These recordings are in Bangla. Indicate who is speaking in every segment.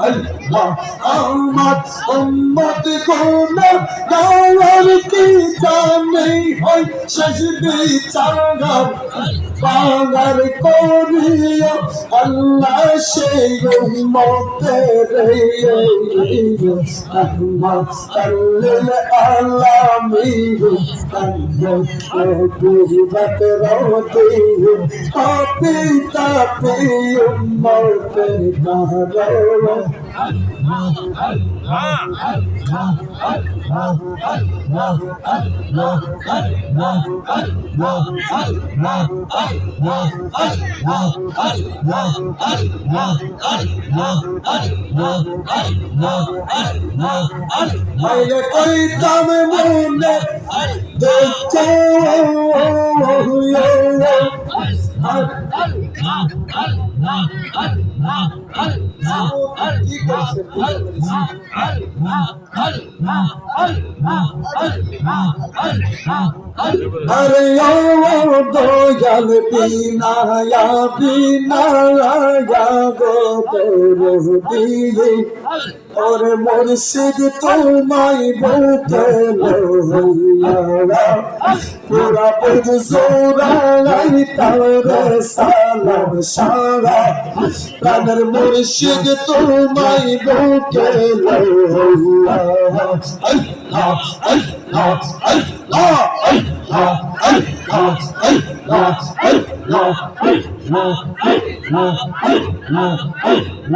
Speaker 1: আল্লাহ আমার উম্মতগুলো গাওয়ার কি জানে হয় শেষ বিচার পাওয়ার করিয়া আল্লাহ সেই মতে মতে উম্মতের আল্লাহ সাল্লিল আলামিন কবিরত রোতি পাপি তাপি উম্মতের কারণ আরে কইতাম মনে দেখো আরে দয়াল বিনা বিনা গো তোর দিয়ে और मुर्शिद तुम्हारी बोते पूरा पद जोरा लाई तवर साल সালাম সারা প্রাণের মুর্শিদ তোমায় বলতে লইয়া আল্লাহ আল্লাহ আল্লাহ আল্লাহ আল্লাহ আল্লাহ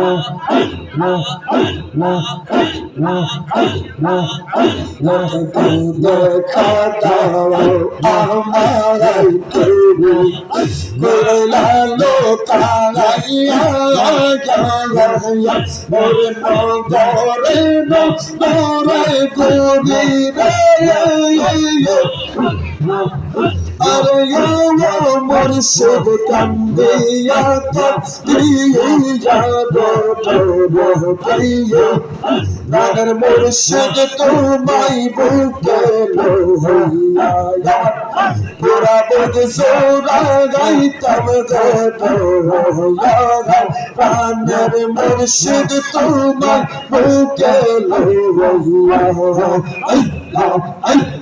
Speaker 1: আল্লাহ দেখা দাও আমার তুমি করলালো তারাইয়া গায়া মোরে নগরে নগরে গুরি রে আরে মুর্শিদ কান্দিয়া কান্দিয়া গো প্রিয় নাগর মুর্শিদ তোমায় বুকে লোহিয়া। পুরা বুক সোরা গাইতাম গো প্রাণের মুর্শিদ তোমায় বুকে লোহিয়া। আল্লাহ আল্লাহ।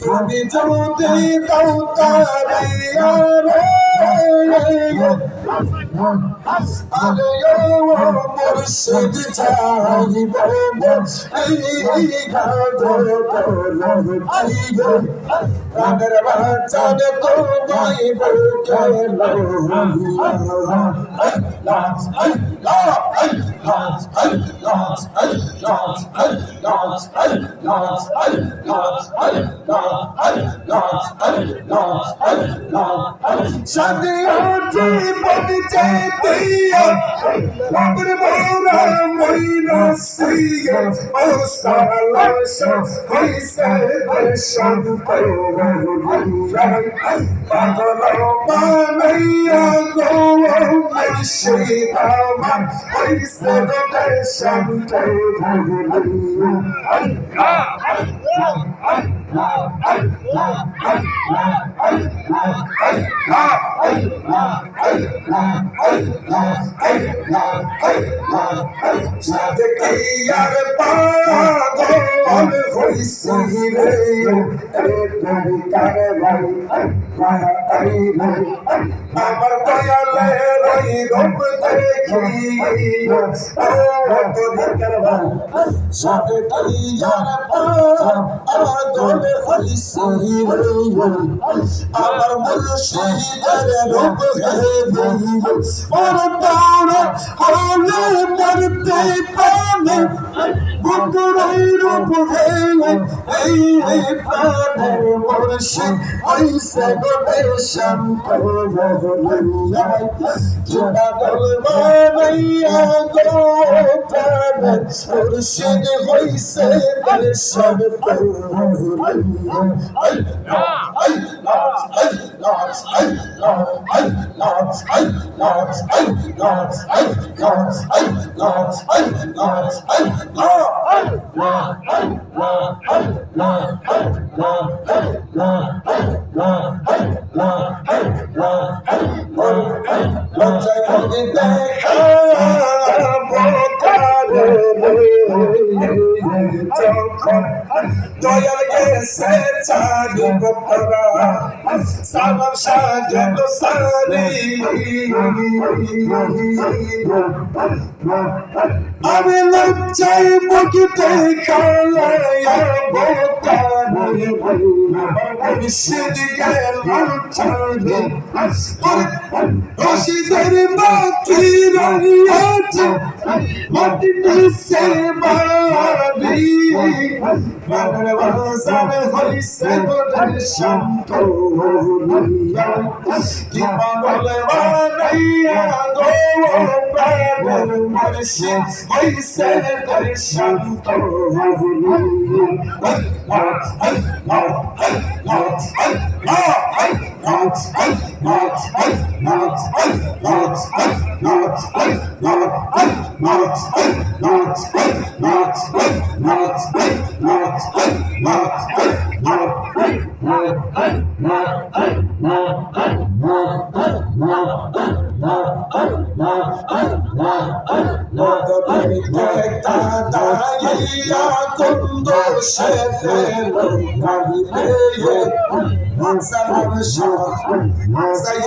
Speaker 1: তুমি যদি তাও মুর্শিদ চাহিব এই ঘর রামের বাচ্চার কোপাই বুকেলো লাজ লাজ লাজ লাজ লাজ লাজ সাদিয়াতে পদচে দিয়া বাবর মোরা মইনা সিয়া ও সালা শা হই সালা শা সাথে কি আর পা আমি হইছি রে তুমি কারে ভাই ভাই ভাই আমার দয়ালে রই রূপ দেখি কত ভিতর ভাই সাথে তাই যার আমার দলে হইছি রে আমার মুর্শিদের রূপ হে ভাই ওর দাঁড় হলে মরতে পাবে অপরের উপরে এই প্রাণের মর্ষে আইসে গোদের শঙ্কর বহলিয়া কিনা বলবা নাইয়া গো প্রাণের মর্ষিদ হইসে দর্শন করো বহলিয়া I I I Don't take me back. Dayal গেছে চারি গোপরা সালাম সাজত সারি আমি লজ্জাই মুখিতে খালায়া বোতা সেদিকে লঞ্চানি রশিদের বাকি রঙিয়াছে মাটি সে বাড়ি মানের বাজার হইছে গোটের শান্তরিয়া কি পাগলে বানাইয়া গো Sayyid